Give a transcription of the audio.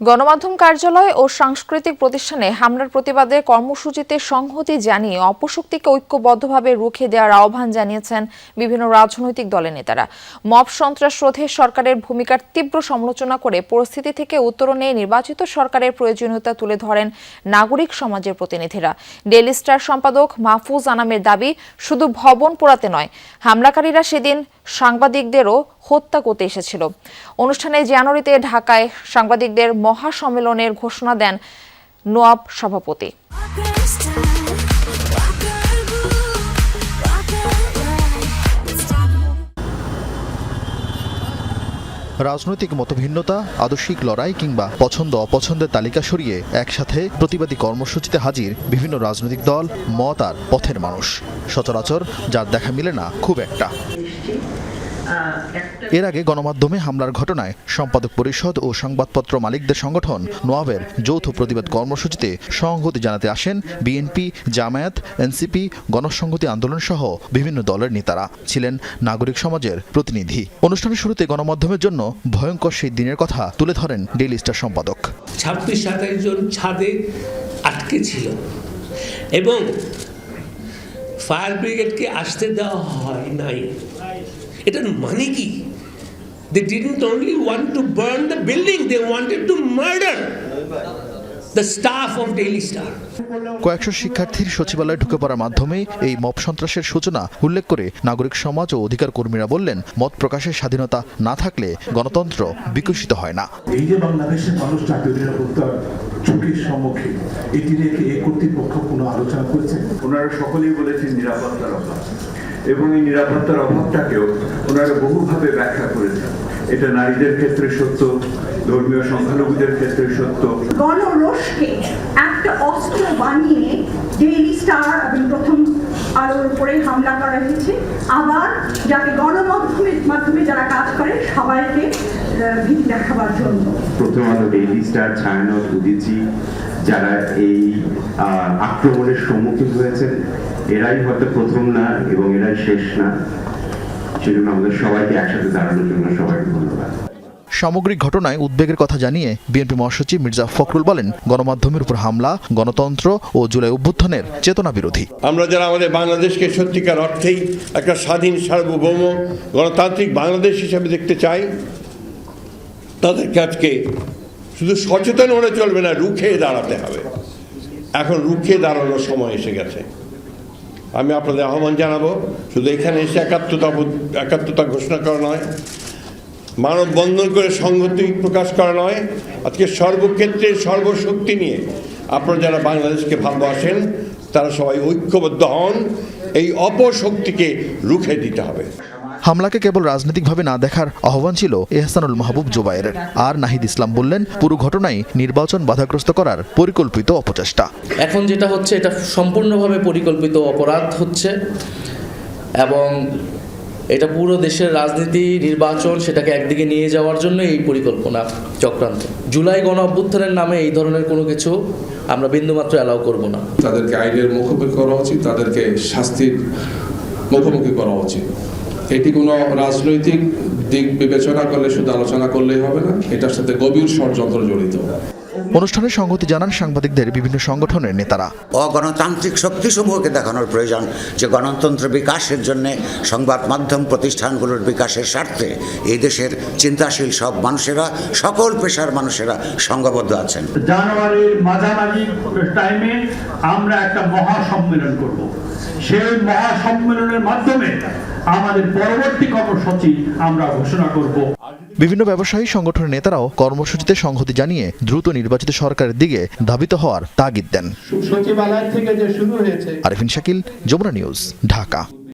গণমাধ্যম কার্যালয় ও সাংস্কৃতিক প্রতিষ্ঠানে হামলার প্রতিবাদে কর্মসূচিতে সংহতি জানিয়ে অপশক্তিকে ঐক্যবদ্ধভাবে রুখে দেওয়ার আহ্বান জানিয়েছেন বিভিন্ন রাজনৈতিক দলের নেতারা। মব সন্ত্রাস রোধে সরকারের ভূমিকার তীব্র সমালোচনা করে পরিস্থিতি থেকে উত্তরণে নির্বাচিত সরকারের প্রয়োজনীয়তা তুলে ধরেন নাগরিক সমাজের প্রতিনিধিরা। ডেলি স্টার সম্পাদক মাহফুজ আনামের দাবি, শুধু ভবন পোড়াতে নয়, হামলাকারীরা সেদিন সাংবাদিকদেরও হত্যা করতে এসেছিল। অনুষ্ঠানে জানুয়ারিতে ঢাকায় সাংবাদিকদের মহাসম্মেলনের ঘোষণা দেন নোয়াব সভাপতি। রাজনৈতিক মতভিন্নতা, আদর্শিক লড়াই কিংবা পছন্দ অপছন্দের তালিকা সরিয়ে একসাথে প্রতিবাদী কর্মসূচিতে হাজির বিভিন্ন রাজনৈতিক দল, মত আর পথের মানুষ। সচরাচর যার দেখা মিলে না, খুব একটা। এর আগে গণমাধ্যমে হামলার ঘটনায় সম্পাদক পরিষদ ও সংবাদপত্র মালিকদের সংগঠন নোয়াবের যৌথ প্রতিবাদ কর্মসূচিতে সংহতি জানাতে আসেন বিএনপি, জামায়াত, এনসিপি, গণসংহতি আন্দোলন সহ বিভিন্ন দলের নেতারা। ছিলেন নাগরিক সমাজের প্রতিনিধি। অনুষ্ঠানের শুরুতে গণমাধ্যমের জন্য ভয়ঙ্কর সেই দিনের কথা তুলে ধরেন ডেইলি স্টার সম্পাদক। ছাব্বিশ সাতাশ জন ছাদে আটকে ছিল এবং ফায়ার ব্রিগেডকে আসতে দেওয়া হয় নাই। এটার মানে কি? They didn't only want to burn the building they wanted to murder the staff of Daily Star কয়েকশো শিক্ষার্থীর সচিবালয়ে ঢুকে পড়ার মাধ্যমে এই মব সন্ত্রাসের সূচনা উল্লেখ করে নাগরিক সমাজ ও অধিকার কর্মীরা বললেন মত প্রকাশের স্বাধীনতা না থাকলে গণতন্ত্র বিকশিত হয় না। এই যে বাংলাদেশের মানুষ জাতীয় নিরাপত্তার ঝুঁকির সম্মুখীন এটি নিয়ে কি এ কর্তৃপক্ষ কোনো আলোচনা করেছে? ওনারা সকলেই বলেছেন নিরাপত্তার অভাব এবং এই নিরাপত্তার অভাবটাকেও ওনারা বহুভাবে ব্যাখ্যা করেছেন। এটা নারীদের ক্ষেত্রে সত্য ধর্মীয় সংখ্যালঘুদের ক্ষেত্রে সত্য। গণরোষকে একটা অস্ত্র বানিয়ে ডেইলি স্টার এবং প্রথম আলোর উপরে হামলা করা হয়েছে। আবার যাতে গণমাধ্যমের মাধ্যমে যারা কাজ করে সবাইকে আহ, ভীতি দেখাবার জন্য। প্রথম আলো ডেইলি স্টার ছায়ানট উদিচি যারা এই আক্রমণের সম্মুখীন হয়েছেন এরাই হয়তো প্রথম না এবং এরাই শেষ না। সেজন্য আমাদের সবাইকে একসাথে দাঁড়ানোর জন্য সবাইকে ধন্যবাদ। সামগ্রিক ঘটনায় উদ্বেগের কথা জানিয়ে বিএনপি মহাসচিব মির্জা ফখরুল বলেন গণমাধ্যমের উপর হামলা গণতন্ত্র ও জুলাই অভ্যুত্থানের চেতনা বিরোধী। আমরা যারা আমাদের বাংলাদেশকে সত্যিকার অর্থেই একটা স্বাধীন সার্বভৌম গণতান্ত্রিক বাংলাদেশ হিসেবে দেখতে চাই তাদেরকে আজকে শুধু সচেতন হলে চলবে না, রুখে দাঁড়াতে হবে। এখন রুখে দাঁড়ানোর সময় এসে গেছে। আমি আপনাদের আহ্বান জানাব, শুধু এখানে এসে একাত্মতা একাত্মতা ঘোষণা করা নয়, মানববন্ধন করে সংহতি প্রকাশ করা নয়। আজকে সর্বক্ষেত্রে সর্বশক্তি নিয়ে আপনারা যারা বাংলাদেশকে ভালোবাসেন, তারা সবাই ঐক্যবদ্ধ হন। এই অপশক্তিকে রুখে দিতে হবে। হামলাকে কেবল রাজনৈতিকভাবে না দেখার আহ্বান ছিল এহসানুল মাহবুব জোবায়ের আর নাহিদ ইসলাম বললেন পুরো ঘটনাই নির্বাচন বাধাগ্রস্ত করার পরিকল্পিত অপচেষ্টা। এখন যেটা হচ্ছে এটা সম্পূর্ণভাবে পরিকল্পিত অপরাধ হচ্ছে এবং এটা পুরো দেশের রাজনীতি নির্বাচন সেটাকে একদিকে নিয়ে যাওয়ার জন্য এই পরিকল্পনা চক্রান্ত। জুলাই গণ অভ্যুত্থানের নামে এই ধরনের কোনো কিছু আমরা বিন্দুমাত্র অ্যালাউ করব না। তাদেরকে আইনের মুখোমুখি করা উচিত তাদেরকে শাস্তির মুখোমুখি করা উচিত। এটি কোনো রাজনৈতিক দিক বিবেচনা করলে, শুধু আলোচনা করলেই হবে না, এটার সাথে গভীর ষড়যন্ত্র জড়িত। অনুষ্ঠানে সংহতি জানান সাংবাদিকদের বিভিন্ন সংগঠনের নেতারা। অগণতান্ত্রিক শক্তিসমূহকে দেখানোর প্রয়োজন যে গণতন্ত্র বিকাশের জন্য সংবাদ মাধ্যম প্রতিষ্ঠানগুলোর বিকাশের স্বার্থে এই দেশের চিন্তাশীল সব মানুষেরা সকল পেশার মানুষেরা সংঘবদ্ধ আছেন। জানুয়ারির মাঝামাঝি টাইমে আমরা একটা মহা সম্মেলন করব। সেই মহা সম্মেলনের মাধ্যমে আমাদের পরবর্তী কর্মসূচি আমরা ঘোষণা করব। বিভিন্ন ব্যবসায়ী সংগঠনের নেতারাও কর্মসূচিতে সংহতি জানিয়ে দ্রুত নির্বাচিত সরকারের দিকে ধাবিত হওয়ার তাগিদ দেন। সচিবালয় থেকে যে শুরু হয়েছে। আরিফিন শাকিল যমুনা নিউজ ঢাকা।